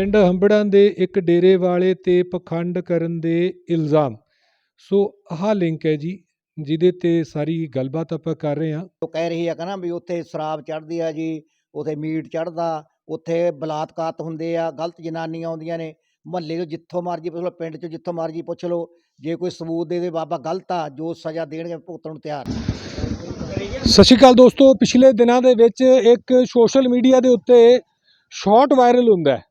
ਪਿੰਡ ਹੰਬੜਾਂ ਦੇ ਇੱਕ ਡੇਰੇ ਵਾਲੇ ਤੇ ਪਖੰਡ ਕਰਨ ਦੇ ਇਲਜ਼ਾਮ। ਸੋ ਆਹ ਲਿੰਕ ਹੈ ਜੀ ਜਿਹਦੇ ਤੇ ਸਾਰੀ ਗੱਲਬਾਤ ਆਪਾਂ ਕਰ ਰਹੇ ਹਾਂ। ਉਹ ਕਹਿ ਰਹੀ ਆ ਕਹਿੰਦਾ ਵੀ ਉੱਥੇ ਸ਼ਰਾਬ ਚੜ੍ਹਦੀ ਆ ਜੀ ਉੱਥੇ ਮੀਟ ਚੜ੍ਹਦਾ ਉੱਥੇ ਬਲਾਤਕਾਤ ਹੁੰਦੇ ਆ ਗਲਤ ਜਨਾਨੀਆਂ ਆਉਂਦੀਆਂ ਨੇ। ਮਹੱਲੇ ਤੋਂ ਜਿੱਥੋਂ ਮਰਜ਼ੀ ਪੁੱਛ ਲਓ ਪਿੰਡ ਚੋਂ ਜਿੱਥੋਂ ਮਰਜ਼ੀ ਪੁੱਛ ਲਓ ਜੇ ਕੋਈ ਸਬੂਤ ਦੇ ਦੇ ਬਾਬਾ ਗਲਤ ਆ ਜੋ ਸਜ਼ਾ ਦੇਣਗੇ ਭੁਗਤਣ ਨੂੰ ਤਿਆਰ। ਸਤਿ ਸ਼੍ਰੀ ਅਕਾਲ ਦੋਸਤੋ ਪਿਛਲੇ ਦਿਨਾਂ ਦੇ ਵਿੱਚ ਇੱਕ ਸੋਸ਼ਲ ਮੀਡੀਆ ਦੇ ਉੱਤੇ ਸ਼ਾਰਟ ਵਾਇਰਲ ਹੁੰਦਾ ਹੈ।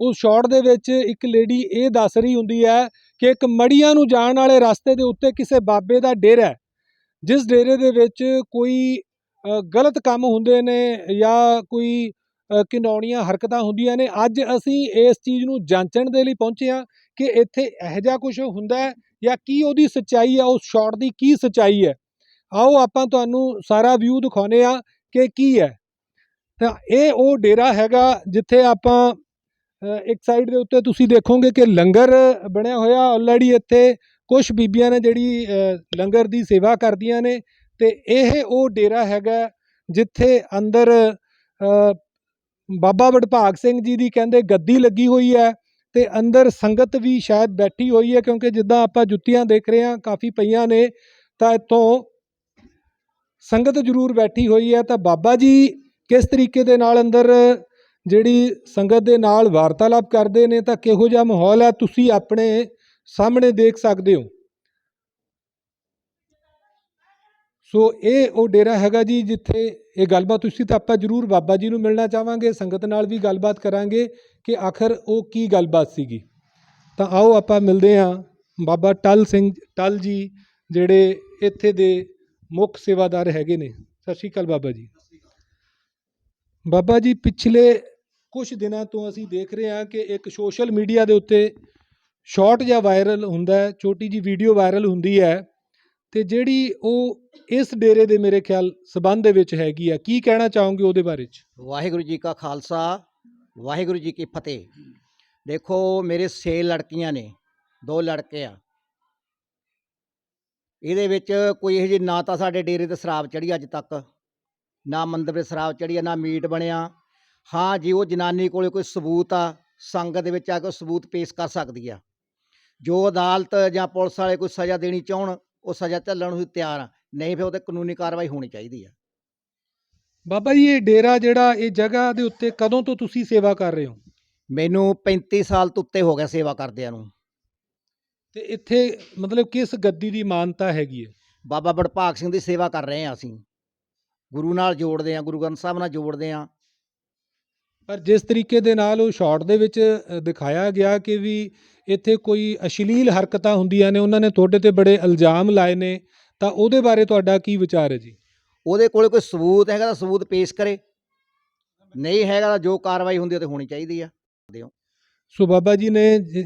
ਉਸ ਸ਼ਾਰਟ ਦੇ ਵਿੱਚ ਇੱਕ ਲੇਡੀ ਇਹ ਦੱਸ ਰਹੀ ਹੁੰਦੀ ਹੈ ਕਿ ਇੱਕ ਮੜੀਆਂ ਨੂੰ ਜਾਣ ਵਾਲੇ ਰਸਤੇ ਦੇ ਉੱਤੇ ਕਿਸੇ ਬਾਬੇ ਦਾ ਡੇਰਾ ਹੈ ਜਿਸ ਡੇਰੇ ਦੇ ਵਿੱਚ ਕੋਈ ਗਲਤ ਕੰਮ ਹੁੰਦੇ ਨੇ ਜਾਂ ਕੋਈ ਅ, ਘਿਨੌਣੀਆਂ ਹਰਕਤਾਂ ਹੁੰਦੀਆਂ ਨੇ ਅੱਜ ਅਸੀਂ ਇਸ ਚੀਜ਼ ਨੂੰ ਜਾਂਚਣ ਦੇ ਲਈ ਪਹੁੰਚੇ ਹਾਂ ਕਿ ਇੱਥੇ ਇਹੋ ਜਿਹਾ ਕੁਝ ਹੁੰਦਾ ਹੈ ਜਾਂ ਕੀ ਉਹਦੀ ਸੱਚਾਈ ਹੈ ਉਸ ਸ਼ਾਰਟ ਦੀ ਕੀ ਸੱਚਾਈ ਹੈ। ਆਓ ਆਪਾਂ ਤੁਹਾਨੂੰ ਸਾਰਾ ਵਿਊ ਦਿਖਾਉਨੇ ਆ ਕਿ ਕੀ ਹੈ। ਤਾਂ ਇਹ ਉਹ ਡੇਰਾ ਹੈਗਾ ਜਿੱਥੇ ਆਪਾਂ ਇੱਕ ਸਾਈਡ ਦੇ ਉੱਤੇ ਤੁਸੀਂ ਦੇਖੋਗੇ ਕਿ ਲੰਗਰ ਬਣਿਆ ਹੋਇਆ ਆਲਰੇਡੀ ਇੱਥੇ। ਕੁਝ ਬੀਬੀਆਂ ਨੇ ਜਿਹੜੀ ਲੰਗਰ ਦੀ ਸੇਵਾ ਕਰਦੀਆਂ ਨੇ ਤੇ ਇਹ ਉਹ ਡੇਰਾ ਹੈਗਾ ਜਿੱਥੇ ਅੰਦਰ ਬਾਬਾ ਵਡਭਾਗ ਸਿੰਘ ਜੀ ਦੀ ਕਹਿੰਦੇ ਗੱਦੀ ਲੱਗੀ ਹੋਈ ਹੈ ਤੇ ਅੰਦਰ ਸੰਗਤ ਵੀ ਸ਼ਾਇਦ ਬੈਠੀ ਹੋਈ ਹੈ ਕਿਉਂਕਿ ਜਿੱਦਾਂ ਆਪਾਂ ਜੁੱਤੀਆਂ ਦੇਖ ਰਹੇ ਹਾਂ, ਕਾਫੀ ਪਈਆਂ ਨੇ ਤਾਂ ਇੱਥੋਂ ਸੰਗਤ ਜ਼ਰੂਰ ਬੈਠੀ ਹੋਈ ਹੈ। ਤਾਂ ਬਾਬਾ ਜੀ ਕਿਸ ਤਰੀਕੇ ਦੇ ਨਾਲ ਅੰਦਰ ਜਿਹੜੀ ਸੰਗਤ ਦੇ ਨਾਲ ਵਾਰਤਾਲਾਪ ਕਰਦੇ ਨੇ, ਤਾਂ ਕਿਹੋ ਜਿਹਾ ਮਾਹੌਲ ਹੈ ਤੁਸੀਂ ਆਪਣੇ ਸਾਹਮਣੇ ਦੇਖ ਸਕਦੇ ਹੋ। ਸੋ ਇਹ ਉਹ ਡੇਰਾ ਹੈਗਾ ਜੀ, ਜਿੱਥੇ ਇਹ ਗੱਲਬਾਤ ਤੁਸੀਂ ਤਾਂ ਆਪਾਂ ਜ਼ਰੂਰ ਬਾਬਾ ਜੀ ਨੂੰ ਮਿਲਣਾ ਚਾਹਾਂਗੇ, ਸੰਗਤ ਨਾਲ ਵੀ ਗੱਲਬਾਤ ਕਰਾਂਗੇ ਕਿ ਆਖਰ ਉਹ ਕੀ ਗੱਲਬਾਤ ਸੀਗੀ। ਤਾਂ ਆਓ ਆਪਾਂ ਮਿਲਦੇ ਹਾਂ ਬਾਬਾ ਟਲ ਸਿੰਘ, ਟਲ ਜੀ, ਜਿਹੜੇ ਇੱਥੇ ਦੇ ਮੁੱਖ ਸੇਵਾਦਾਰ ਹੈਗੇ ਨੇ। ਸਤਿ ਸ਼੍ਰੀ ਅਕਾਲ ਬਾਬਾ ਜੀ। ਬਾਬਾ ਜੀ, ਪਿਛਲੇ ਕੁਝ ਦਿਨਾਂ ਤੋਂ ਅਸੀਂ ਦੇਖ ਰਹੇ ਹਾਂ ਕਿ ਇੱਕ ਸੋਸ਼ਲ ਮੀਡੀਆ ਦੇ ਉੱਤੇ ਸ਼ਾਰਟ ਜਿਹਾ ਵਾਇਰਲ ਹੁੰਦਾ ਹੈ, ਛੋਟੀ ਜੀ ਵੀਡੀਓ ਵਾਇਰਲ ਹੁੰਦੀ ਹੈ ਤੇ ਜਿਹੜੀ ਉਹ ਇਸ ਡੇਰੇ ਦੇ ਮੇਰੇ ਖਿਆਲ ਸਬੰਧ ਦੇ ਵਿੱਚ ਹੈਗੀ ਆ। ਕੀ ਕਹਿਣਾ ਚਾਹੋਗੇ ਉਹਦੇ ਬਾਰੇ ਚ? ਵਾਹਿਗੁਰੂ ਜੀ ਕਾ ਖਾਲਸਾ, ਵਾਹਿਗੁਰੂ ਜੀ ਕੀ ਫਤਿਹ। ਦੇਖੋ, ਮੇਰੇ 6 ਲੜਕੀਆਂ ਨੇ, ਦੋ ਲੜਕੇ ਆ। ਇਹਦੇ ਵਿੱਚ ਕੋਈ ਇਹੋ ਜਿਹੀ ਨਾ ਤਾਂ ਸਾਡੇ ਡੇਰੇ ਤੇ ਸ਼ਰਾਬ ਚੜੀ ਅੱਜ ਤੱਕ, ਨਾ ਮੰਦਰ ਤੇ ਸ਼ਰਾਬ ਚੜੀ ਆ, ਨਾ ਮੀਟ ਬਣਿਆ। ਹਾਂ ਜੀ ਉਹ ਜਨਾਨੀ ਕੋਲੇ ਕੋਈ ਸਬੂਤ ਆ ਸੰਗਤ ਦੇ ਵਿੱਚ ਆ ਕੇ ਸਬੂਤ ਪੇਸ਼ ਕਰ ਸਕਦੀ ਆ। ਜੋ ਅਦਾਲਤ ਜਾਂ ਪੁਲਿਸ ਵਾਲੇ ਕੋਈ ਸਜ਼ਾ ਦੇਣੀ ਚਾਹਣ ਉਹ ਸਜ਼ਾ ਝੱਲਣ ਨੂੰ ਤਿਆਰ ਆ ਨਹੀਂ ਫਿਰ ਉਹਤੇ ਕਾਨੂੰਨੀ ਕਾਰਵਾਈ ਹੋਣੀ ਚਾਹੀਦੀ ਆ। ਬਾਬਾ ਜੀ ਇਹ ਡੇਰਾ ਜਿਹੜਾ ਇਹ ਜਗ੍ਹਾ ਦੇ ਉੱਤੇ ਕਦੋਂ ਤੋਂ ਤੁਸੀਂ ਸੇਵਾ ਕਰ ਰਹੇ ਹੋ? ਮੈਨੂੰ 35 ਸਾਲ ਤੋਂ ਉੱਤੇ ਹੋ ਗਿਆ ਸੇਵਾ ਕਰਦਿਆਂ ਨੂੰ। ਤੇ ਇੱਥੇ ਮਤਲਬ ਕਿਸ ਗੱਦੀ ਦੀ ਮਾਨਤਾ ਹੈਗੀ ਹੈ? ਬਾਬਾ ਬੜਭਾਗ ਸਿੰਘ ਦੀ ਸੇਵਾ ਕਰ ਰਹੇ ਹਾਂ ਅਸੀਂ। ਗੁਰੂ ਨਾਲ ਜੋੜਦੇ ਹਾਂ ਗੁਰੂ ਗ੍ਰੰਥ ਸਾਹਿਬ ਨਾਲ ਜੋੜਦੇ ਹਾਂ ਪਰ ਜਿਸ ਤਰੀਕੇ ਦੇ ਨਾਲ ਉਹ ਸ਼ਾਰਟ ਦੇ ਵਿੱਚ ਦਿਖਾਇਆ ਗਿਆ ਕਿ ਵੀ ਇੱਥੇ ਕੋਈ ਅਸ਼ਲੀਲ ਹਰਕਤਾਂ ਹੁੰਦੀਆਂ ਨੇ ਉਹਨਾਂ ਨੇ ਤੁਹਾਡੇ ਤੇ ਬੜੇ ਇਲਜ਼ਾਮ ਲਾਏ ਨੇ ਤਾਂ ਉਹਦੇ ਬਾਰੇ ਤੁਹਾਡਾ ਕੀ ਵਿਚਾਰ ਹੈ ਜੀ? ਉਹਦੇ ਕੋਲੇ ਕੋਈ ਸਬੂਤ ਹੈਗਾ ਤਾਂ ਸਬੂਤ ਪੇਸ਼ ਕਰੇ। ਨਹੀਂ ਹੈਗਾ ਤਾਂ ਜੋ ਕਾਰਵਾਈ ਹੁੰਦੀ ਉਹ ਤੇ ਹੋਣੀ ਚਾਹੀਦੀ ਆ। ਸੋ ਬਾਬਾ ਜੀ ਨੇ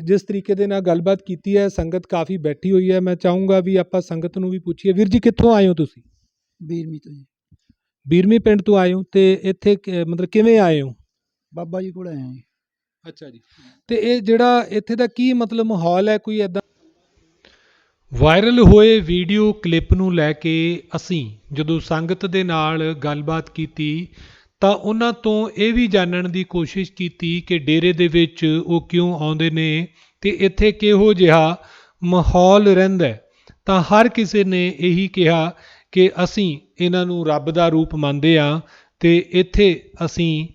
ਜਿਸ ਤਰੀਕੇ ਦੇ ਨਾਲ ਗੱਲਬਾਤ ਕੀਤੀ ਹੈ ਸੰਗਤ ਕਾਫੀ ਬੈਠੀ ਹੋਈ ਹੈ ਮੈਂ ਚਾਹੂੰਗਾ ਵੀ ਆਪਾਂ ਸੰਗਤ ਨੂੰ ਵੀ ਪੁੱਛੀਏ। ਵੀਰ ਜੀ ਕਿੱਥੋਂ ਆਏ ਹੋ ਤੁਸੀਂ? ਬੀਰਮੀ ਤੋਂ ਜੀ। ਬੀਰਮੀ ਪਿੰਡ ਤੋਂ ਆਏ ਹੋ ਤੇ ਇੱਥੇ ਮਤਲਬ ਕਿਵੇਂ ਆਏ ਹੋ? ਬਾਬਾ ਜੀ ਕੋਲ ਆਏ ਹਾਂ ਜੀ। ਅੱਛਾ ਜੀ। ਤੇ ਇਹ ਜਿਹੜਾ ਇੱਥੇ ਦਾ ਕੀ ਮਤਲਬ ਮਾਹੌਲ ਹੈ ਕੋਈ ਐਦਾਂ ਵਾਇਰਲ ਹੋਏ ਵੀਡੀਓ ਕਲਿੱਪ ਨੂੰ ਲੈ ਕੇ ਅਸੀਂ ਜਦੋਂ ਸੰਗਤ ਦੇ ਨਾਲ ਗੱਲਬਾਤ ਕੀਤੀ ਤਾਂ ਉਹਨਾਂ ਤੋਂ ਇਹ ਵੀ ਜਾਣਨ ਦੀ ਕੋਸ਼ਿਸ਼ ਕੀਤੀ ਕਿ ਡੇਰੇ ਦੇ ਵਿੱਚ ਉਹ ਕਿਉਂ ਆਉਂਦੇ ਨੇ ਤੇ ਇੱਥੇ ਕਿਹੋ ਜਿਹਾ ਮਾਹੌਲ ਰਹਿੰਦਾ ਹੈ। ਤਾਂ ਹਰ ਕਿਸੇ ਨੇ ਇਹੀ ਕਿਹਾ ਕਿ ਅਸੀਂ ਇਹਨਾਂ ਨੂੰ ਰੱਬ ਦਾ ਰੂਪ ਮੰਨਦੇ ਆ ਤੇ ਇੱਥੇ ਅਸੀਂ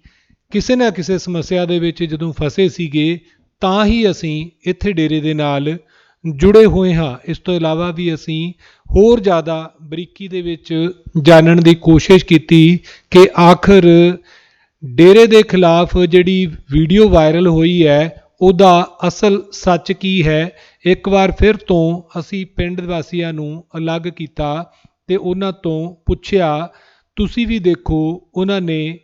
ਕਿਸੇ ਨਾ ਕਿਸੇ ਸਮੱਸਿਆ ਦੇ ਵਿੱਚ ਜਦੋਂ ਫਸੇ ਸੀਗੇ, ਤਾਂ ਹੀ ਅਸੀਂ ਇੱਥੇ ਡੇਰੇ ਦੇ ਨਾਲ ਜੁੜੇ ਹੋਏ ਹਾਂ। ਇਸ ਤੋਂ ਇਲਾਵਾ ਵੀ ਅਸੀਂ ਹੋਰ ਜ਼ਿਆਦਾ ਬਰੀਕੀ ਦੇ ਵਿੱਚ ਜਾਣਨ ਦੀ ਕੋਸ਼ਿਸ਼ ਕੀਤੀ ਕਿ ਆਖਰ ਡੇਰੇ ਦੇ ਖਿਲਾਫ ਜਿਹੜੀ ਵੀਡੀਓ ਵਾਇਰਲ ਹੋਈ ਹੈ, ਉਹਦਾ ਅਸਲ ਸੱਚ ਕੀ ਹੈ? ਇੱਕ ਵਾਰ ਫਿਰ ਤੋਂ ਅਸੀਂ ਪਿੰਡ ਵਾਸੀਆਂ ਨੂੰ ਅਲੱਗ ਕੀਤਾ ਤੇ ਉਹਨਾਂ ਤੋਂ ਪੁੱਛਿਆ, ਤੁਸੀਂ ਵੀ ਦੇਖੋ, ਉਹਨਾਂ ਨੇ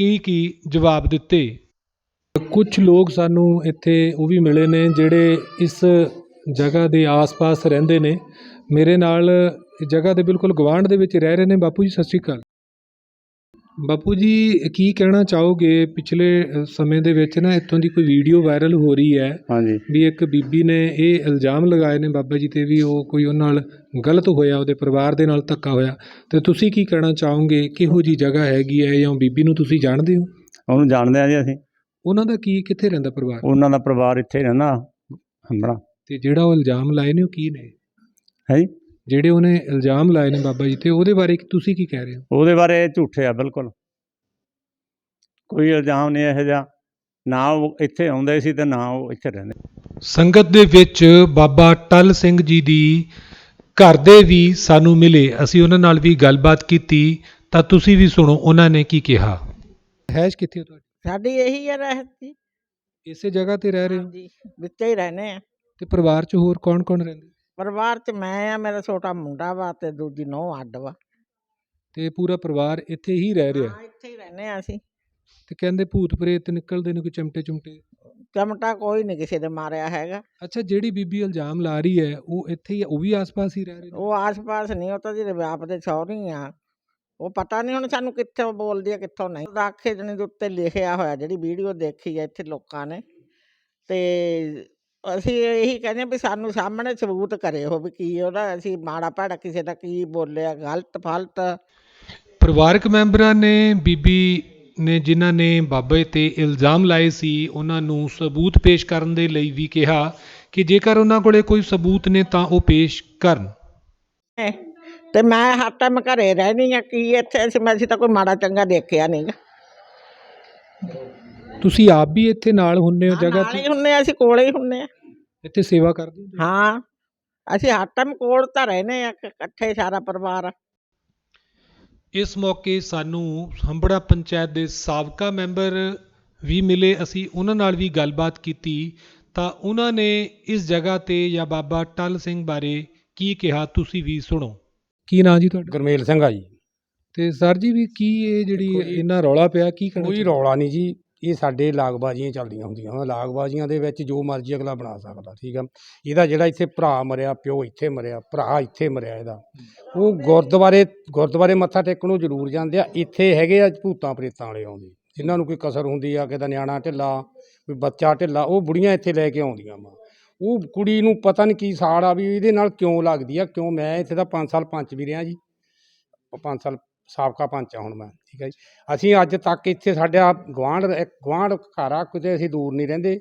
ਕੀ ਕੀ ਜਵਾਬ ਦਿੱਤੇ? ਕੁਝ ਲੋਕ ਸਾਨੂੰ ਇੱਥੇ ਉਹ ਵੀ ਮਿਲੇ ਨੇ ਜਿਹੜੇ ਇਸ ਜਗ੍ਹਾ ਦੇ ਆਸ-ਪਾਸ ਰਹਿੰਦੇ ਨੇ। ਮੇਰੇ ਨਾਲ ਜਗ੍ਹਾ ਦੇ ਬਿਲਕੁਲ ਗਵਾਂਢ ਦੇ ਵਿੱਚ ਰਹਿ ਰਹੇ ਨੇ। ਬਾਪੂ ਜੀ, ਸਤਿ ਸ਼੍ਰੀ ਅਕਾਲ। ਬਾਪੂ ਜੀ ਕੀ ਕਹਿਣਾ ਚਾਹੋਗੇ? ਪਿਛਲੇ ਸਮੇਂ ਦੇ ਵਿੱਚ ਨਾ ਇੱਥੋਂ ਦੀ ਕੋਈ ਵੀਡੀਓ ਵਾਇਰਲ ਹੋ ਰਹੀ ਹੈ ਹਾਂਜੀ। ਵੀ ਇੱਕ ਬੀਬੀ ਨੇ ਇਹ ਇਲਜ਼ਾਮ ਲਗਾਏ ਨੇ ਬਾਬਾ ਜੀ ਤੇ ਵੀ ਉਹ ਕੋਈ ਉਹਨਾਂ ਨਾਲ ਗਲਤ ਹੋਇਆ ਉਹਦੇ ਪਰਿਵਾਰ ਦੇ ਨਾਲ ਧੱਕਾ ਹੋਇਆ। ਤੇ ਤੁਸੀਂ ਕੀ ਕਹਿਣਾ ਚਾਹੋਗੇ? ਕਿਹੋ ਜੀ ਜਗ੍ਹਾ ਹੈਗੀ ਹੈ ਜਾਂ ਬੀਬੀ ਨੂੰ ਤੁਸੀਂ ਜਾਣਦੇ ਹੋ? ਉਹਨੂੰ ਜਾਣਦੇ ਆ ਜੀ ਅਸੀਂ। ਉਹਨਾਂ ਦਾ ਕੀ ਕਿੱਥੇ ਰਹਿੰਦਾ ਪਰਿਵਾਰ? ਉਹਨਾਂ ਦਾ ਪਰਿਵਾਰ ਇੱਥੇ ਰਹਿੰਦਾ ਹੰਬੜਾ। ਤੇ ਜਿਹੜਾ ਉਹ ਇਲਜ਼ਾਮ ਲਾਏ ਨੇ ਉਹ ਕੀ ਨੇ? ਹੈ ਜੀ। ਜਿਹੜੇ ਉਹਨੇ ਇਲਜ਼ਾਮ ਲਾਏ ਨੇ ਬਾਬਾ ਜੀ ਤੇ ਉਹਦੇ ਬਾਰੇ ਤੁਸੀਂ ਕੀ ਕਹਿ ਰਹੇ ਹੋ? ਉਹਦੇ ਬਾਰੇ ਝੂਠੇ ਆ ਬਿਲਕੁਲ। ਕੋਈ ਇਲਜ਼ਾਮ ਨਹੀਂ ਇਹੋ ਜਿਹਾ। ਨਾ ਉਹ ਇੱਥੇ ਆਉਂਦੇ ਸੀ ਤੇ ਨਾ ਉਹ ਇੱਥੇ ਰਹਿੰਦੇ ਸੰਗਤ ਦੇ ਵਿੱਚ ਬਾਬਾ ਟਲ ਸਿੰਘ ਜੀ ਦੀ ਘਰ ਦੇ ਵੀ ਸਾਨੂੰ ਮਿਲੇ। ਅਸੀਂ ਉਹਨਾਂ ਨਾਲ ਵੀ ਗੱਲਬਾਤ ਕੀਤੀ। ਤਾਂ ਤੁਸੀਂ ਵੀ ਸੁਣੋ ਉਹਨਾਂ ਨੇ ਕੀ ਕਿਹਾ। ਹੈਸ਼ ਕਿੱਥੇ ਤੁਹਾਡੀ? ਸਾਡੀ ਇਹੀ ਹੈ ਰਹਿਤ ਜੀ। ਇਸੇ ਜਗ੍ਹਾ ਤੇ ਰਹਿ ਰਹੇ ਹੋ? ਹਾਂਜੀ ਵਿੱਚੇ ਹੀ ਰਹਿੰਦੇ ਆ। ਤੇ ਪਰਿਵਾਰ 'ਚ ਹੋਰ ਕੌਣ-ਕੌਣ ਰਹਿੰਦੇ? ਪਰਿਵਾਰ ਚ ਮੈਂ ਆ ਮੇਰਾ ਛੋਟਾ ਮੁੰਡਾ ਵਾ ਤੇ ਦੂਜੀ ਨੌ ਅੱਡ ਵਾ। ਤੇ ਪੂਰਾ ਪਰਿਵਾਰ ਇੱਥੇ ਹੀ ਰਹਿ ਰਿਹਾ? ਹਾਂ, ਇੱਥੇ ਹੀ ਰਹਿੰਦੇ ਆ ਅਸੀਂ। ਤੇ ਕਹਿੰਦੇ ਭੂਤ ਪ੍ਰੇਤ ਨਿਕਲਦੇ ਨੇ ਕੋਈ ਚਮਟੇ ਚੁਮਟੇ? ਚਮਟਾ ਕੋਈ ਨਹੀਂ ਕਿਸੇ ਦੇ ਮਾਰਿਆ ਹੈਗਾ। ਅੱਛਾ ਜਿਹੜੀ ਬੀਬੀ ਇਲਜ਼ਾਮ ਲਾ ਰਹੀ ਹੈ ਉਹ ਇੱਥੇ ਹੀ ਉਹ ਵੀ ਆਸ-ਪਾਸ ਹੀ ਰਹਿ ਰਹੇ? ਨੇ ਉਹ ਆਸ-ਪਾਸ ਨਹੀਂ ਉਹ ਤਾਂ ਜਿਹੜੇ ਆਪ ਦੇ ਸਹੁਰੀ ਆ। ਉਹ ਪਤਾ ਨਹੀਂ ਹੁਣ ਸਾਨੂੰ ਕਿੱਥੋਂ ਬੋਲਦੀ ਆ ਕਿੱਥੋਂ ਨਹੀਂ। ਦਾਖੇ ਜਣੇ ਦੇ ਉੱਤੇ ਲਿਖਿਆ ਹੋਇਆ ਜਿਹੜੀ ਵੀਡੀਓ ਦੇਖੀ ਆ ਇੱਥੇ ਲੋਕਾਂ ਨੇ। ਤੇ ਅਸੀਂ ਇਹੀ ਕਹਿੰਦੇ ਵੀ ਸਾਨੂੰ ਸਾਹਮਣੇ ਸਬੂਤ ਕਰੇ ਉਹ ਵੀ ਕੀ ਉਹਦਾ ਅਸੀਂ ਮਾੜਾ ਭੈੜਾ ਕਿਸੇ ਦਾ ਕੀ ਬੋਲਿਆ ਗਲਤ ਫਲਤ। ਪਰਿਵਾਰਕ ਮੈਂਬਰਾਂ ਨੇ ਬੀਬੀ ਨੇ ਜਿਨ੍ਹਾਂ ਨੇ ਬਾਬੇ ਤੇ ਇਲਜ਼ਾਮ ਲਾਏ ਸੀ ਉਹਨਾਂ ਨੂੰ ਸਬੂਤ ਪੇਸ਼ ਕਰਨ ਦੇ ਲਈ ਵੀ ਕਿਹਾ ਕਿ ਜੇਕਰ ਉਹਨਾਂ ਕੋਲੇ ਕੋਈ ਸਬੂਤ ਨੇ ਤਾਂ ਉਹ ਪੇਸ਼ ਕਰਨ। ਤੇ ਮੈਂ ਹਰ ਟਾਈਮ ਘਰੇ ਰਹਿਣੀ ਆ ਕੀ ਇੱਥੇ ਅਸੀਂ ਮੈਂ ਅਸੀਂ ਤਾਂ ਕੋਈ ਮਾੜਾ ਚੰਗਾ ਦੇਖਿਆ ਨਹੀਂਗਾ ਤੁਸੀਂ ਆਪ ਵੀ ਇੱਥੇ ਨਾਲ ਹੁੰਨੇ ਹੋ ਜਗ੍ਹਾ ਨਾਲ ਤੇ? ਹੀ ਹੁੰਨੇ ਆ ਅਸੀਂ ਕੋਲੇ ਹੀ ਹੁੰਨੇ ਆ। ਇੱਥੇ ਸੇਵਾ ਕਰਦੇ ਹੋ? ਹਾਂ ਅਸੀਂ ਹਰ ਟਾਈਮ ਕੋਲ ਤਾਂ ਰਹਿੰਦੇ ਆ ਇਕੱਠੇ ਸਾਰਾ ਪਰਿਵਾਰ। ਇਸ ਮੌਕੇ ਸਾਨੂੰ ਹੰਬੜਾ ਪੰਚਾਇਤ ਦੇ ਸਾਬਕਾ ਮੈਂਬਰ ਵੀ ਮਿਲੇ ਅਸੀਂ ਉਹਨਾਂ ਨਾਲ ਵੀ ਗੱਲਬਾਤ ਕੀਤੀ। ਤਾਂ ਉਹਨਾਂ ਨੇ ਇਸ ਜਗ੍ਹਾ ਤੇ ਜਾਂ ਬਾਬਾ ਟਲ ਸਿੰਘ ਬਾਰੇ ਕੀ ਕਿਹਾ ਤੁਸੀਂ ਵੀ ਸੁਣੋ। ਕੀ ਨਾਂ ਜੀ ਤੁਹਾਡਾ? ਗਰਮੇਲ ਸਿੰਘ ਆ ਜੀ। ਤੇ ਸਰ ਜੀ ਵੀ ਕੀ ਇਹ ਜਿਹੜੀ ਇੰਨਾ ਰੌਲਾ ਪਿਆ ਕੀ ਕਹਿਣਾ ਕੋਈ ਚਾਹੁੰਦੇ? ਰੌਲਾ ਨਹੀਂ ਜੀ। ਇਹ ਸਾਡੇ ਲਾਗਬਾਜ਼ੀਆਂ ਚੱਲਦੀਆਂ ਹੁੰਦੀਆਂ ਵਾ। ਲਾਗਬਾਜ਼ੀਆਂ ਦੇ ਵਿੱਚ ਜੋ ਮਰਜ਼ੀ ਅਗਲਾ ਬਣਾ ਸਕਦਾ, ਠੀਕ ਆ। ਇਹਦਾ ਜਿਹੜਾ ਇੱਥੇ ਭਰਾ ਮਰਿਆ, ਪਿਓ ਇੱਥੇ ਮਰਿਆ, ਭਰਾ ਇੱਥੇ ਮਰਿਆ ਇਹਦਾ, ਉਹ ਗੁਰਦੁਆਰੇ ਗੁਰਦੁਆਰੇ ਮੱਥਾ ਟੇਕਣ ਨੂੰ ਜ਼ਰੂਰ ਜਾਂਦੇ ਆ। ਇੱਥੇ ਹੈਗੇ ਆ ਭੂਤਾਂ ਪ੍ਰੇਤਾਂ ਵਾਲੇ ਆਉਂਦੇ। ਜਿਨ੍ਹਾਂ ਨੂੰ ਕੋਈ ਕਸਰ ਹੁੰਦੀ ਆ ਕਿਸੇ ਨਿਆਣਾ ਢਿੱਲਾ, ਕੋਈ ਬੱਚਾ ਢਿੱਲਾ, ਉਹ ਬੁੜੀਆਂ ਇੱਥੇ ਲੈ ਕੇ ਆਉਂਦੀਆਂ ਵਾ। ਉਹ ਕੁੜੀ ਨੂੰ ਪਤਾ ਨਹੀਂ ਕੀ ਸਾੜ ਆ ਵੀ ਇਹਦੇ ਨਾਲ ਕਿਉਂ ਲੱਗਦੀ ਆ, ਕਿਉਂ ਮੈਂ ਇੱਥੇ ਦਾ 5 ਸਾਲ ਪੰਚ ਵੀ ਰਿਹਾ ਜੀ। 5 ਸਾਲ ਸਾਬਕਾ ਪੰਚ ਆ ਹੁਣ ਮੈਂ ਠੀਕ ਹੈ ਜੀ। ਅਸੀਂ ਅੱਜ ਤੱਕ ਇੱਥੇ ਸਾਡਾ ਗਵਾਂਢ ਗਵਾਂਢ ਘਰ ਆ ਕਿਤੇ ਅਸੀਂ ਦੂਰ ਨਹੀਂ ਰਹਿੰਦੇ।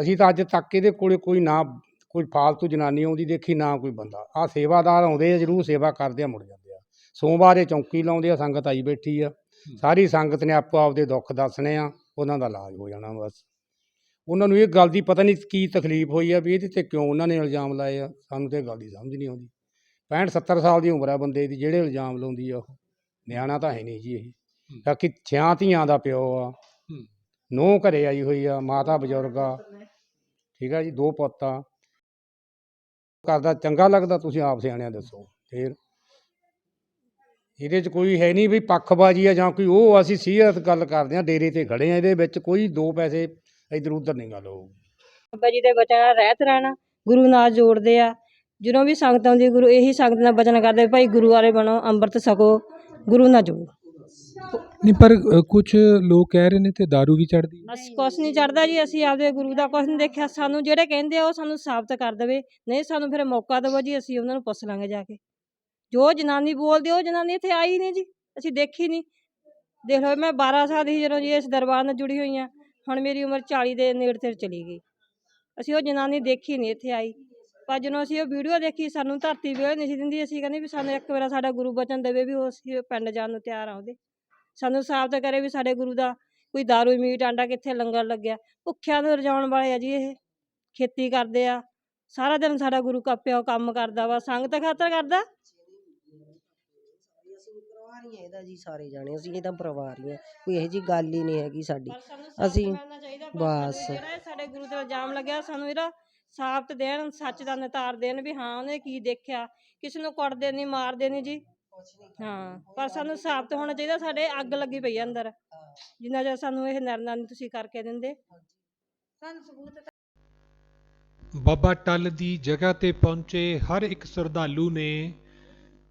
ਅਸੀਂ ਤਾਂ ਅੱਜ ਤੱਕ ਇਹਦੇ ਕੋਲੇ ਕੋਈ ਨਾ ਕੋਈ ਫਾਲਤੂ ਜਨਾਨੀ ਆਉਂਦੀ ਦੇਖੀ ਨਾ ਕੋਈ ਬੰਦਾ। ਆ ਸੇਵਾਦਾਰ ਆਉਂਦੇ ਆ ਜ਼ਰੂਰ ਸੇਵਾ ਕਰਦੇ ਆ ਮੁੜ ਜਾਂਦੇ ਆ। ਸੋਮਵਾਰ ਇਹ ਚੌਂਕੀ ਲਾਉਂਦੇ ਆ ਸੰਗਤ ਆਈ ਬੈਠੀ ਆ। ਸਾਰੀ ਸੰਗਤ ਨੇ ਆਪੋ ਆਪਦੇ ਦੁੱਖ ਦੱਸਣੇ ਆ ਉਹਨਾਂ ਦਾ ਇਲਾਜ ਹੋ ਜਾਣਾ ਬਸ। ਉਹਨਾਂ ਨੂੰ ਇਹ ਗੱਲ ਦੀ ਪਤਾ ਨਹੀਂ ਕੀ ਤਕਲੀਫ ਹੋਈ ਆ ਵੀ ਇਹਦੇ ਤੇ ਕਿਉਂ ਉਹਨਾਂ ਨੇ ਇਲਜ਼ਾਮ ਲਾਏ ਆ। ਸਾਨੂੰ ਤੇ ਗੱਲ ਦੀ ਸਮਝ ਨਹੀਂ ਆਉਂਦੀ। 65 70 ਸਾਲ ਦੀ ਉਮਰ ਆ ਬੰਦੇ ਦੀ ਜਿਹੜੇ ਇਲਜ਼ਾਮ ਲਾਉਂਦੀ ਆ ਉਹ। ਨਿਆਣਾ ਤਾਂ ਹੈ ਨਹੀਂ ਜੀ ਇਹ। ਬਾਕੀ ਛਿਆਂ ਧੀਆਂ ਦਾ ਪਿਓ ਆ। ਨੂੰਹ ਘਰੇ ਆਈ ਹੋਈ ਆ ਮਾਤਾ ਬਜ਼ੁਰਗ ਆ। ਠੀਕ ਆ ਜੀ ਦੋ ਪੁੱਤ ਆ। ਕਰਦਾ ਚੰਗਾ ਲੱਗਦਾ ਤੁਸੀਂ ਆਪ ਸਿਆਣਿਆਂ ਦੱਸੋ ਫੇਰ। ਇਹਦੇ 'ਚ ਕੋਈ ਹੈ ਨਹੀਂ ਵੀ ਪੱਖਬਾਜੀ ਆ ਜਾਂ ਕੋਈ ਉਹ ਅਸੀਂ ਸੀਰੀਅਸ ਗੱਲ ਕਰਦੇ ਆ ਡੇਰੇ ਤੇ ਖੜੇ ਆ ਇਹਦੇ ਵਿੱਚ ਕੋਈ ਦੋ ਪੈਸੇ ਇਧਰ ਉਧਰ ਨਹੀਂ ਗੱਲ ਹੋਊ। ਬਾਬਾ ਜੀ ਦੇ ਬਚਨ ਨਾਲ ਰਹਿਤ ਰਹਿਣਾ ਗੁਰੂ ਨਾਲ ਜੋੜਦੇ ਆ। ਜਦੋਂ ਵੀ ਸੰਗਤ ਆਉਂਦੀ ਗੁਰੂ ਇਹੀ ਸੰਗਤ ਨਾਲ ਬਚਨ ਕਰਦੇ ਭਾਈ ਗੁਰੂ ਵਾਲੇ ਬਣੋ ਅੰਮ੍ਰਿਤ ਛਕੋ। ਗੁਰੂ ਨਾਲ ਜੁੜੋ ਨਹੀਂ ਪਰ ਕੁਝ ਲੋਕ ਕਹਿ ਰਹੇ ਨੇ ਤੇ दारू ਵੀ ਚੜਦੀ ਅਸੀਂ ਕੁਛ ਨਹੀਂ ਚੜਦਾ ਜੀ ਅਸੀਂ ਆਪਦੇ ਗੁਰੂ ਦਾ ਕੁਛ ਨਹੀਂ ਦੇਖਿਆ। ਸਾਨੂੰ ਜਿਹੜੇ ਕਹਿੰਦੇ ਆ ਉਹ ਸਾਨੂੰ ਸਾਬਤ ਕਰ ਦੇਵੇ। ਨਹੀਂ ਸਾਨੂੰ ਫਿਰ ਮੌਕਾ ਦੇਵੋ ਜੀ ਅਸੀਂ ਉਹਨਾਂ ਨੂੰ ਪੁੱਛ ਲਾਂਗੇ ਜਾ ਕੇ। ਜੋ ਜਨਾਨੀ ਬੋਲਦੀ ਉਹ ਜਨਾਨੀ ਇੱਥੇ ਆਈ ਨਹੀਂ ਜੀ ਅਸੀਂ ਦੇਖੀ ਨਹੀਂ। ਦੇਖ ਲਓ ਮੈਂ 12 ਸਾਲ ਦੀ ਸੀ ਜਦੋਂ ਜੀ ਇਸ ਦਰਬਾਰ ਨਾਲ ਜੁੜੀ ਹੋਈ ਹਾਂ ਹੁਣ ਮੇਰੀ ਉਮਰ 40 ਦੇ ਨੇੜੇ ਤੇ ਚਲੀ ਗਈ। ਅਸੀਂ ਉਹ ਜਨਾਨੀ ਦੇਖੀ ਨਹੀਂ ਇੱਥੇ ਆਈ। ਪਰ ਜਦੋਂ ਅਸੀਂ ਉਹ ਵੀਡੀਓ ਦੇਖੀ ਸਾਨੂੰ ਧਰਤੀ ਵੇਲੇ ਨਹੀਂ ਸੀ ਦਿੰਦੀ। ਅਸੀਂ ਕਹਿੰਦੇ ਵੀ ਸਾਨੂੰ ਇੱਕ ਵਾਰ ਸਾਡਾ ਗੁਰੂ ਬਚਨ ਦੇਵੇ ਵੀ ਉਹ ਅਸੀਂ ਪਿੰਡ ਜਾਣ ਨੂੰ ਤਿਆਰ ਆ ਉਹਦੇ। ਸਾਨੂੰ ਸਾਬਤ ਕਰੇ ਵੀ ਸਾਡੇ ਗੁਰੂ ਦਾ ਕੋਈ ਦਾਰੂ ਮੀਟ ਆਂਡਾ ਕਿੱਥੇ ਲੰਗਰ ਲੱਗਿਆ। ਭੁੱਖਿਆਂ ਨੂੰ ਰਜਾਉਣ ਵਾਲੇ ਆ ਜੀ ਇਹ। ਖੇਤੀ ਕਰਦੇ ਆ। ਸਾਰਾ ਦਿਨ ਸਾਡਾ ਗੁਰੂ ਕਾਪਿਆ ਕੰਮ ਕਰਦਾ ਵਾ ਸੰਗਤ ਖਾਤਰ ਕਰਦਾ? ਅਸੀਂ ਪਰਿਵਾਰ ਹੀ ਆ ਇਹਦਾ ਜੀ ਸਾਰੇ ਜਾਣੇ। ਅਸੀਂ ਇਹਦਾ ਪਰਿਵਾਰ ਹੀ ਆ ਕੋਈ ਇਹੋ ਜੀ ਗੱਲ ਹੀ ਨਹੀਂ ਹੈਗੀ ਸਾਡੀ। ਬਸ ਸਾਨੂੰ ਸਾਬਤ ਅਸੀਂ- ਕਰਨਾ ਚਾਹੀਦਾ ਬਸ। ਸਾਡੇ ਜਿਹੜਾ ਇਹ ਸਾਡੇ ਗੁਰੂ ਤੇ ਇਲਜ਼ਾਮ ਲੱਗਿਆ ਸਾਨੂੰ ਇਹਦਾ ਸਾਬਤ ਦੇਣ ਸੱਚ ਦਾ ਨਿਤਾਰ ਦੇਣ ਵੀ ਹਾਂ ਉਹਨੇ ਕੀ ਦੇਖਿਆ? ਕਿਸੇ ਨੂੰ ਕੁੱਟਦੇ ਨਹੀਂ ਮਾਰਦੇ ਨਹੀਂ ਜੀ। ਹਾਂ ਪਰ ਸਾਨੂੰ ਸਾਬਤ ਹੋਣਾ ਚਾਹੀਦਾ ਸਾਡੇ ਅੱਗ ਲੱਗੀ ਪਈ ਆ ਅੰਦਰ। ਜਿੰਨਾ ਚਿਰ ਸਾਨੂੰ ਇਹ ਨਿਰਣਾ ਨਹੀਂ ਤੁਸੀਂ ਕਰਕੇ ਦਿੰਦੇ। ਬਾਬਾ ਟੱਲ ਦੀ ਜਗ੍ਹਾ ਤੇ ਪਹੁੰਚੇ ਹਰ ਇੱਕ ਸ਼ਰਧਾਲੂ ਨੇ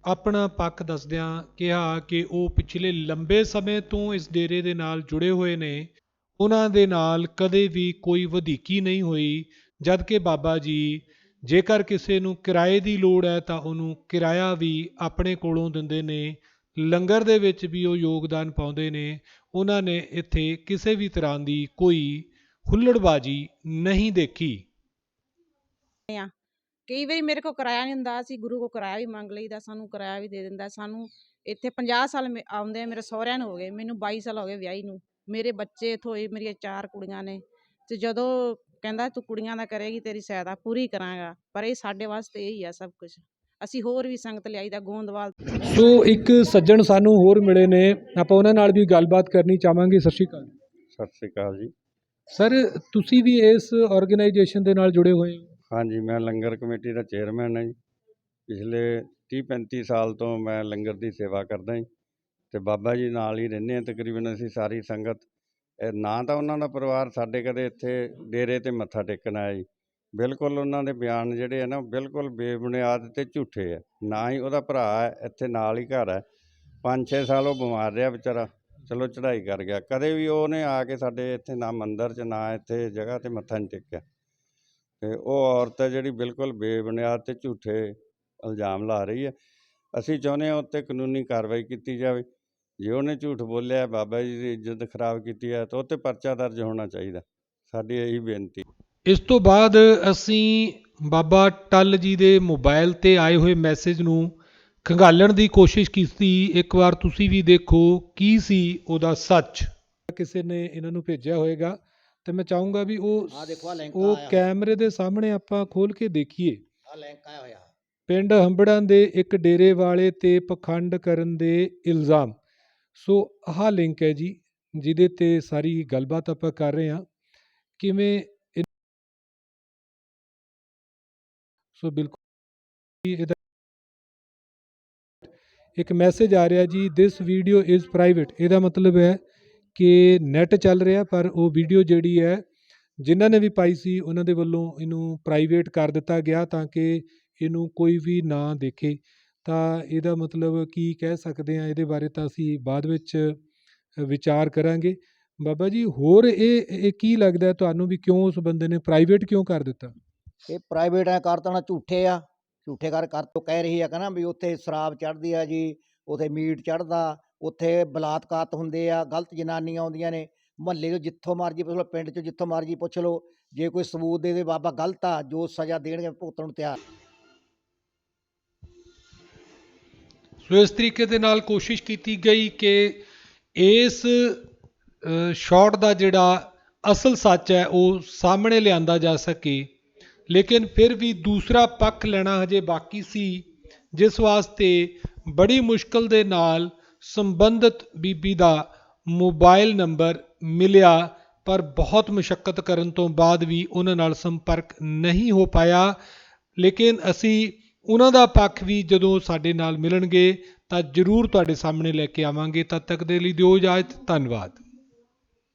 ਆਪਣਾ ਪੱਖ ਦੱਸਦਿਆਂ ਕਿਹਾ ਕਿ ਉਹ ਪਿਛਲੇ ਲੰਬੇ ਸਮੇਂ ਤੋਂ ਇਸ ਡੇਰੇ ਦੇ ਨਾਲ ਜੁੜੇ ਹੋਏ ਨੇ। ਉਹਨਾਂ ਦੇ ਨਾਲ ਕਦੇ ਵੀ ਕੋਈ ਵਧੀਕੀ ਨਹੀਂ ਹੋਈ। ਜਦ ਕਿ ਬਾਬਾ ਜੀ, ਜੇਕਰ ਕਿਸੇ ਨੂੰ ਕਿਰਾਏ ਦੀ ਲੋੜ ਹੈ ਤਾਂ ਉਹਨੂੰ ਕਿਰਾਇਆ ਵੀ ਆਪਣੇ ਕੋਲੋਂ ਦਿੰਦੇ ਨੇ, ਲੰਗਰ ਦੇ ਵਿੱਚ ਵੀ ਉਹ ਯੋਗਦਾਨ ਪਾਉਂਦੇ ਨੇ, ਉਹਨਾਂ ਨੇ ਇੱਥੇ ਕਿਸੇ ਵੀ ਤਰ੍ਹਾਂ ਦੀ ਕੋਈ ਹੁੱਲੜਬਾਜੀ ਨਹੀਂ ਦੇਖੀ। ਕਈ ਵਾਰੀ ਮੇਰੇ ਕੋਲ ਕਿਰਾਇਆ ਨਹੀਂ ਹੁੰਦਾ, ਅਸੀਂ ਗੁਰੂ ਕੋ ਕਿਰਾਇਆ ਵੀ ਮੰਗ ਲਈਦਾ, ਸਾਨੂੰ ਕਿਰਾਇਆ ਵੀ ਦੇ ਦਿੰਦਾ, ਸਾਨੂੰ ਇੱਥੇ 50 ਸਾਲ ਮੇ- ਆਉਂਦੇ ਆ, ਮੇਰੇ ਸਹੁਰਿਆਂ ਨੂੰ ਹੋ ਗਏ, ਮੈਨੂੰ 22 ਸਾਲ ਹੋ ਗਏ ਵਿਆਹੀ ਨੂੰ। ਮੇਰੇ ਬੱਚੇ ਇੱਥੋਂ ਮੇਰੀਆਂ ਚਾਰ ਕੁੜੀਆਂ ਨੇ, ਤੇ ਜਦੋਂ ਕਹਿੰਦਾ ਤੂੰ ਕੁੜੀਆਂ ਦਾ ਕਰੇਗੀ ਤੇਰੀ ਸਹਾਇਤਾ ਪੂਰੀ ਕਰਾਂਗਾ। ਪਰ ਇਹ ਸਾਡੇ ਵਾਸਤੇ ਇਹ ਹੀ ਆ ਸਭ ਕੁਝ ਅਸੀਂ ਹੋਰ ਵੀ ਸੰਗਤ ਲਿਆਈਦਾ ਗੋਂਦਵਾਲ ਸੋ ਇੱਕ ਸੱਜਣ ਸਾਨੂੰ ਹੋਰ ਮਿਲੇ ਨੇ। ਆਪਾਂ ਉਹਨਾਂ ਨਾਲ ਵੀ ਗੱਲਬਾਤ ਕਰਨੀ ਚਾਹਾਂਗੇ। ਸਤਿ ਸ਼੍ਰੀ ਅਕਾਲ। ਸਤਿ ਸ੍ਰੀ ਅਕਾਲ ਜੀ। ਸਰ ਤੁਸੀਂ ਵੀ ਇਸ ਆਰਗੇਨਾਈਜੇਸ਼ਨ ਦੇ ਨਾਲ ਜੁੜੇ ਹੋਏ ਹੋ? ਹਾਂਜੀ ਮੈਂ ਲੰਗਰ ਕਮੇਟੀ ਦਾ ਚੇਅਰਮੈਨ ਹਾਂ ਜੀ। ਪਿਛਲੇ 30 35 ਸਾਲ ਤੋਂ ਮੈਂ ਲੰਗਰ ਦੀ ਸੇਵਾ ਕਰਦਾ ਜੀ। ਤੇ ਬਾਬਾ ਜੀ ਨਾਲ ਹੀ ਰਹਿੰਦੇ ਹਾਂ। ਤਕਰੀਬਨ ਅਸੀਂ ਸਾਰੀ ਸੰਗਤ ਨਾ ਤਾਂ ਉਹਨਾਂ ਦਾ ਪਰਿਵਾਰ ਸਾਡੇ ਕਦੇ ਇੱਥੇ ਡੇਰੇ ਤੇ ਮੱਥਾ ਟੇਕਣ ਆਇਆ ਜੀ। ਬਿਲਕੁਲ ਉਹਨਾਂ ਦੇ ਬਿਆਨ ਜਿਹੜੇ ਆ ਨਾ ਬਿਲਕੁਲ ਬੇਬੁਨਿਆਦ ਤੇ ਝੂਠੇ ਆ। ਨਾ ਹੀ ਉਹਦਾ ਭਰਾ ਹੈ, ਇੱਥੇ ਨਾਲ ਹੀ ਘਰ ਹੈ। 5-6 ਸਾਲ ਉਹ ਬਿਮਾਰ ਰਿਹਾ ਵਿਚਾਰਾ। ਚਲੋ ਚੜ੍ਹਾਈ ਕਰ ਗਿਆ। ਕਦੇ ਵੀ ਉਹਨੇ ਆ ਕੇ ਸਾਡੇ ਇੱਥੇ ਨਾ ਮੰਦਿਰ 'ਚ, ਨਾ ਇੱਥੇ ਜਗ੍ਹਾ ਤੇ ਮੱਥਾ ਨਹੀਂ ਟੇਕਿਆ। ਤੇ ਉਹ ਔਰਤ ਹੈ ਜਿਹੜੀ ਬਿਲਕੁਲ ਬੇਬੁਨਿਆਦ ਤੇ ਝੂਠੇ ਇਲਜ਼ਾਮ ਲਾ ਰਹੀ ਹੈ। ਅਸੀਂ ਚਾਹੁੰਦੇ ਹਾਂ ਉੱਤੇ ਕਾਨੂੰਨੀ ਕਾਰਵਾਈ ਕੀਤੀ ਜਾਵੇ। ਜੇ ਉਹਨੇ ਝੂਠ ਬੋਲਿਆ ਬਾਬਾ ਜੀ ਦੀ ਇੱਜ਼ਤ ਖਰਾਬ ਕੀਤੀ ਹੈ ਤਾਂ ਉਹ 'ਤੇ ਪਰਚਾ ਦਰਜ ਹੋਣਾ ਚਾਹੀਦਾ। ਸਾਡੀ ਇਹੀ ਬੇਨਤੀ। ਇਸ ਤੋਂ ਬਾਅਦ ਅਸੀਂ ਬਾਬਾ ਟੱਲ ਜੀ ਦੇ ਮੋਬਾਈਲ ਤੇ ਆਏ ਹੋਏ ਮੈਸੇਜ ਨੂੰ ਖੰਗਾਲਣ ਦੀ ਕੋਸ਼ਿਸ਼ ਕੀਤੀ। ਇੱਕ ਵਾਰ ਤੁਸੀਂ ਵੀ ਦੇਖੋ ਕੀ ਸੀ ਉਹਦਾ ਸੱਚ। ਕਿਸੇ ਨੇ ਇਹਨਾਂ ਨੂੰ ਭੇਜਿਆ ਹੋਵੇਗਾ ਤੇ ਮੈਂ ਚਾਹੂੰਗਾ ਵੀ ਉਹ ਆਹ ਦੇਖੋ ਆਹ ਲਿੰਕ ਉਹ ਕੈਮਰੇ ਦੇ ਸਾਹਮਣੇ ਆਪਾਂ ਖੋਲ ਕੇ ਦੇਖੀਏ। ਆ ਲਿੰਕ ਆਇਆ ਹੋਇਆ। ਪਿੰਡ ਹੰਬੜਾਂ ਦੇ ਇੱਕ ਡੇਰੇ ਵਾਲੇ ਤੇ ਪਖੰਡ ਕਰਨ ਦੇ ਇਲਜ਼ਾਮ। ਸੋ ਆਹ ਲਿੰਕ ਹੈ ਜੀ, ਜਿਹਦੇ ਤੇ ਸਾਰੀ ਗੱਲਬਾਤ ਆਪਾਂ ਕਰ ਰਹੇ ਹਾਂ। ਕਿਵੇਂ ਇਹ- ਸੋ ਬਿਲਕੁਲ ਇਹਦਾ ਇੱਕ ਮੈਸੇਜ ਆ ਰਿਹਾ ਜੀ ਦਿਸ ਵੀਡੀਓ ਇਜ਼ ਪ੍ਰਾਈਵੇਟ ਇਹਦਾ ਮਤਲਬ ਹੈ ਕਿ ਨੈਟ ਚੱਲ ਰਿਹਾ, ਪਰ ਉਹ ਵੀਡੀਓ ਜਿਹੜੀ ਹੈ, ਜਿਨ੍ਹਾਂ ਨੇ ਵੀ ਪਾਈ ਸੀ, ਉਹਨਾਂ ਦੇ ਵੱਲੋਂ ਇਹਨੂੰ ਪ੍ਰਾਈਵੇਟ ਕਰ ਦਿੱਤਾ ਗਿਆ ਤਾਂ ਕਿ ਇਹਨੂੰ ਕੋਈ ਵੀ ਨਾ ਦੇਖੇ। ਤਾਂ ਇਹਦਾ ਮਤਲਬ ਕੀ ਕਹਿ ਸਕਦੇ ਹਾਂ ਇਹਦੇ ਬਾਰੇ ਤਾਂ ਅਸੀਂ ਬਾਅਦ ਵਿੱਚ ਵਿਚਾਰ ਕਰਾਂਗੇ। ਬਾਬਾ ਜੀ, ਹੋਰ ਇਹ ਇਹ ਕੀ ਲੱਗਦਾ ਤੁਹਾਨੂੰ ਵੀ ਕਿਉਂ ਉਸ ਬੰਦੇ ਨੇ ਪ੍ਰਾਈਵੇਟ ਕਿਉਂ ਕਰ ਦਿੱਤਾ? ਇਹ ਪ੍ਰਾਈਵੇਟ ਐ ਕਰ ਤਾਂ ਝੂਠੇ ਆ। ਝੂਠੇ ਕਰ ਕਰ ਤੋਂ ਕਹਿ ਰਹੀ ਆ ਕਹਿੰਦਾ ਵੀ ਉੱਥੇ ਸ਼ਰਾਬ ਚੜ੍ਹਦੀ ਆ ਜੀ, ਉੱਥੇ ਮੀਟ ਚੜ੍ਹਦਾ, ਉੱਥੇ ਬਲਾਤਕਾਤ ਹੁੰਦੇ ਆ, ਗਲਤ ਜਨਾਨੀਆਂ ਆਉਂਦੀਆਂ ਨੇ। ਮਹੱਲੇ 'ਚੋਂ ਜਿੱਥੋਂ ਮਰਜ਼ੀ ਪੁੱਛ ਲਓ, ਪਿੰਡ 'ਚੋਂ ਜਿੱਥੋਂ ਮਰਜ਼ੀ ਪੁੱਛ ਲਓ, ਜੇ ਕੋਈ ਸਬੂਤ ਦੇ ਦੇ ਬਾਬਾ ਗਲਤ ਆ, ਜੋ ਸਜ਼ਾ ਦੇਣਗੇ, ਭੁਗਤਣ ਨੂੰ ਤਿਆਰ। ਸੋ ਇਸ ਤਰੀਕੇ ਦੇ ਨਾਲ ਕੋਸ਼ਿਸ਼ ਕੀਤੀ ਗਈ ਕਿ ਇਸ ਸ਼ਾਟ ਦਾ ਜਿਹੜਾ ਅਸਲ ਸੱਚ ਹੈ, ਉਹ ਸਾਹਮਣੇ ਲਿਆਂਦਾ ਜਾ ਸਕੇ। ਲੇਕਿਨ ਫਿਰ ਵੀ ਦੂਸਰਾ ਪੱਖ ਲੈਣਾ ਹਜੇ ਬਾਕੀ ਸੀ, ਜਿਸ ਵਾਸਤੇ ਬੜੀ ਮੁਸ਼ਕਲ ਦੇ ਨਾਲ ਸੰਬੰਧਿਤ ਬੀਬੀ ਦਾ ਮੋਬਾਈਲ ਨੰਬਰ ਮਿਲਿਆ, ਪਰ ਬਹੁਤ ਮੁਸ਼ਕਲ ਕਰਨ ਤੋਂ ਬਾਅਦ ਵੀ ਉਹਨਾਂ ਨਾਲ ਸੰਪਰਕ ਨਹੀਂ ਹੋ ਪਾਇਆ। ਲੇਕਿਨ ਅਸੀਂ ਉਹਨਾਂ ਦਾ ਪੱਖ ਵੀ ਜਦੋਂ ਸਾਡੇ ਨਾਲ ਮਿਲਣਗੇ ਤਾਂ ਜ਼ਰੂਰ ਤੁਹਾਡੇ ਸਾਹਮਣੇ ਲੈ ਕੇ ਆਵਾਂਗੇ। ਤਦ ਤੱਕ ਦੇ ਲਈ ਦਿਓ ਇਜਾਜ਼ਤ। ਧੰਨਵਾਦ।